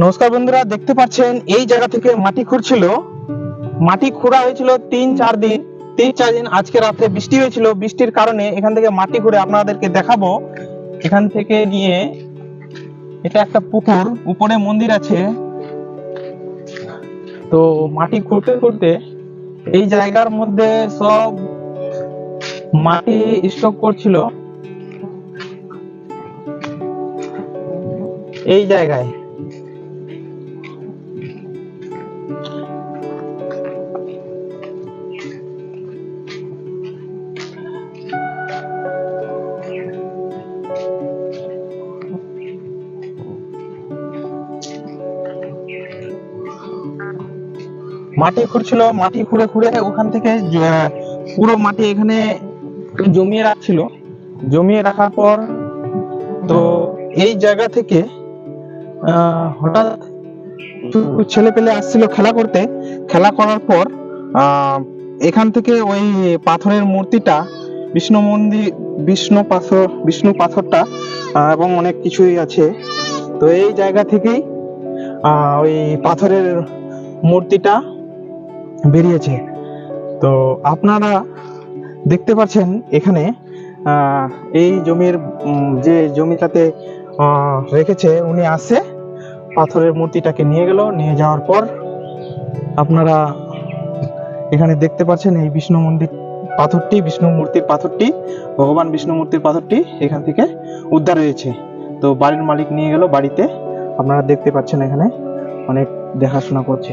নমস্কার বন্ধুরা, দেখতে পাচ্ছেন, এই জায়গা থেকে মাটি খুঁড়ছিল। মাটি খোঁড়া হয়েছিল তিন চার দিন। তিন চার দিন আজকে রাতে বৃষ্টি হয়েছিল। বৃষ্টির কারণে এখান থেকে মাটি খুঁড়ে আপনাদেরকে দেখাবো। এখান থেকে নিয়ে এটা একটা পুকুর, উপরে মন্দির আছে। তো মাটি খুঁড়তে খুঁড়তে এই জায়গার মধ্যে সব মাটি স্টক করছিল। এই জায়গায়। মাটি খুঁড়ছিল, মাটি খুঁড়ে খুঁড়ে ওখান থেকে পুরো মাটি এখানে জমিয়ে রাখছিল। জমিয়ে রাখার পর তো এই জায়গা থেকে হঠাৎ ছেলে পেলে আসছিল খেলা করতে। খেলা করার পর এখান থেকে ওই পাথরের মূর্তিটা, বিষ্ণু মন্দির, বিষ্ণু পাথর, বিষ্ণু পাথরটা এবং অনেক কিছুই আছে। তো এই জায়গা থেকেই ওই পাথরের মূর্তিটা বেরিয়েছে। তো আপনারা দেখতে পাচ্ছেন এখানে এই জমির যে জমিটাতে রেখেছে, উনি আসে পাথরের মূর্তিটাকে নিয়ে গেল, নিয়ে যাওয়ার পর আপনারা এখানে দেখতে পাচ্ছেন এই বিষ্ণু মন্দির পাথরটি, বিষ্ণু মূর্তির পাথরটি, ভগবান বিষ্ণু মূর্তির পাথরটি এখান থেকে উদ্ধার হয়েছে। তো বাড়ির মালিক নিয়ে গেল বাড়িতে। আপনারা দেখতে পাচ্ছেন এখানে অনেক দেখাশোনা করছে।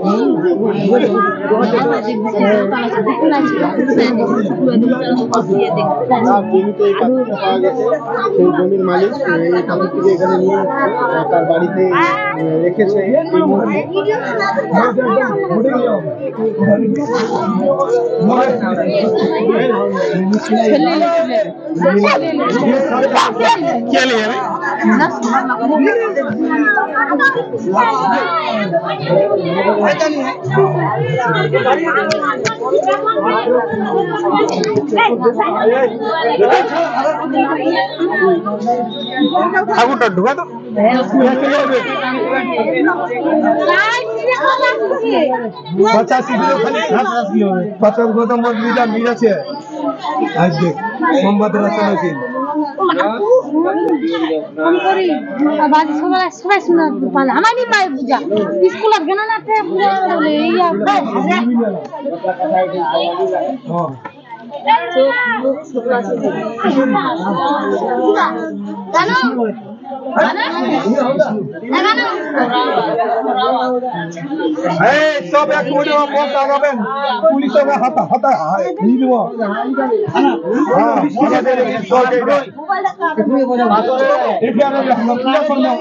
পাওয়া সেই জমির মালিক এই কাগজটিকে এখানে নিয়ে তার বাড়িতে রেখেছে কে ঠাকুরটা ঢুকা তো। পঁচাশি কিলো খালি পঞ্চাশ গত মন্দিরটা মিলেছে আজকে মোমবাতি রাখা ফোন করি বাড়ি সবাই সবাই শোনা পালে আমারই মায়ের পূজা স্কুলত গেল না তে বলে এই জানো জানো এই সব এক করে মত লাগাবেন পুলিশের হাতা হাতা নিয়ে দিব হ্যাঁ পূজা করলাম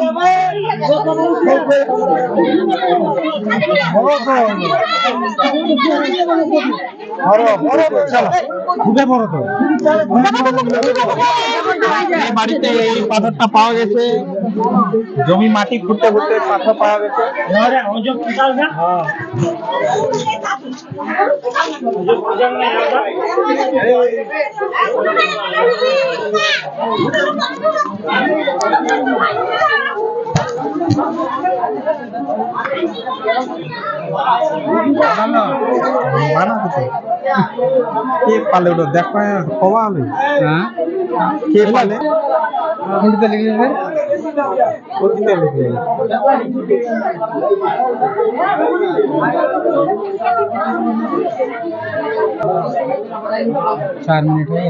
বড় তো। বড় বড় খুবই বড় তো এই বাড়িতে এই পাথরটা পাওয়া গেছে। জমি মাটি খুঁড়তে খুঁড়তে পাথর পাওয়া গেছে। বানানো তো কে পালে ওটা? দেখো কবা হবে কে পালে? চার মিনিট। হয়ে